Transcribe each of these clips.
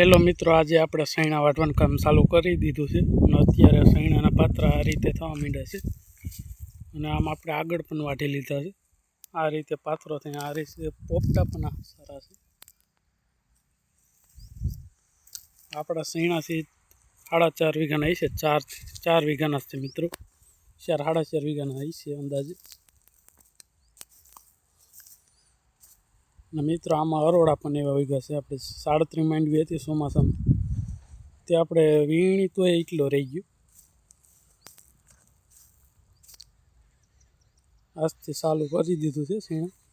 Hello મિત્રો, આજે આપણે સૈણા વાટવાનું કામ ચાલુ કરી દીધું છે અને અત્યારે સૈણાના પાત્રા આ રીતે થવા માંડ્યા છે અને આમ આપણે આગળ પણ વાટી લીધા છે. આ રીતે પાત્રો થઈને આ રીતે પોપટા પણ સારા છે. આપણા સૈણાથી સાડા ચાર વીઘાના હશે, ચાર ચાર વીઘાના છે મિત્રો. ચાર, સાડા ચાર વીઘાના હશે અંદાજે. અને મિત્રો, આમાં અરોડા પણ એવા વીઘા છે. આપણે સાડત્રીસ માંડવી હતી ચોમાસામાં. તે આપણે વીણી તો એટલો રહી ગયો. આજથી ચાલુ કરી દીધું છે સીણા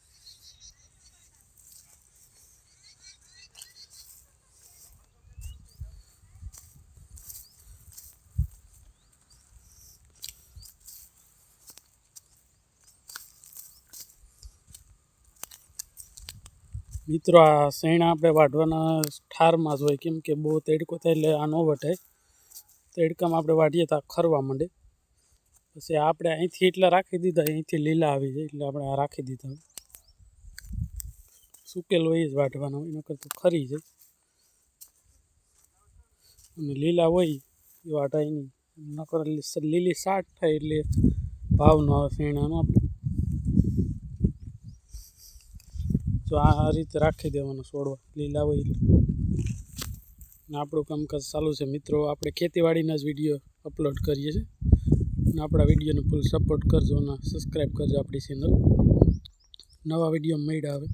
મિત્રો, આ શેણા આપણે વાઢવાના ઠારમાં જ હોય. કેમ કે બહુ તેડકો થાય એટલે આ ન વટાય તેડકામાં આપણે વાઢીએ તો ખરવા માંડે. પછી આપણે અહીંથી એટલા રાખી દીધા, અહીંથી લીલા આવી જાય એટલે આપણે આ રાખી દીધા. સુકેલ હોય જ વાઢવાના હોય, નકર તો ખરી જાય. અને લીલા હોય, એ વાટાય નહીં. નકર લીલી સાટ થાય એટલે ભાવ ન આવે, શેણાનો. આપણે જો આ રીતે રાખી દેવાનું છોડવા, લીલા હોય ને આપણું કામકાજ ચાલુ છે. મિત્રો, આપણે ખેતીવાડીના જ વીડિયો અપલોડ કરીએ છીએ. અને આપણા વિડીયોને ફૂલ સપોર્ટ કરજો અને સબસ્ક્રાઈબ કરજો આપણી ચેનલ નવા વીડિયો મળ્યા આવે